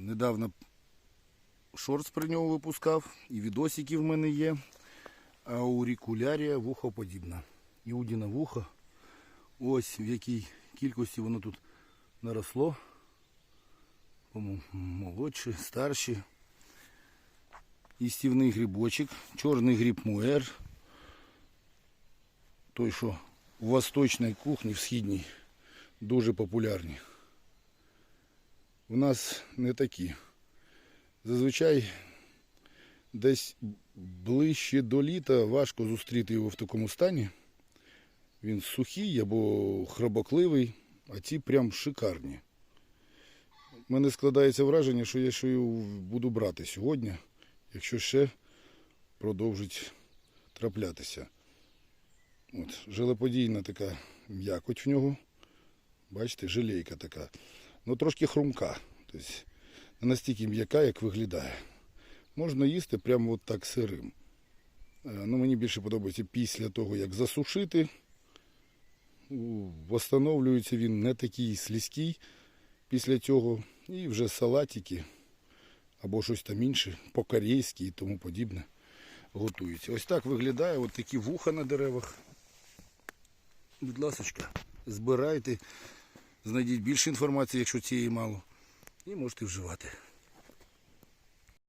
недавно шортс про нього випускав, і відосики в мене є. Аурикулярія вухоподібна. Іудіне вухо. Ось в якій кількості воно тут наросло. По-моєму, молодші, старші. Істівний грибочок, чорний гриб муер. Той, що в восточній кухні, в східній, дуже популярні. У нас не такі. Зазвичай десь ближче до літа важко зустріти його в такому стані. Він сухий або хробокливий, а ці прям шикарні. У мене складається враження, що я ще його буду брати сьогодні, якщо ще продовжить траплятися. От, желеподійна така м'якоть в нього. Бачите, желейка така. Ну трошки хрумка. Тобто не настільки м'яка, як виглядає. Можна їсти прямо от так сирим. Е, Ну, мені більше подобається після того, як засушити. Восстановлюється він не такий слизький після цього. І вже салатики або щось там інше, по-корейськи і тому подібне готується. Ось так виглядає, от такі вуха на деревах. Будь ласочка, збирайте, знайдіть більше інформації, якщо цієї мало, і можете вживати.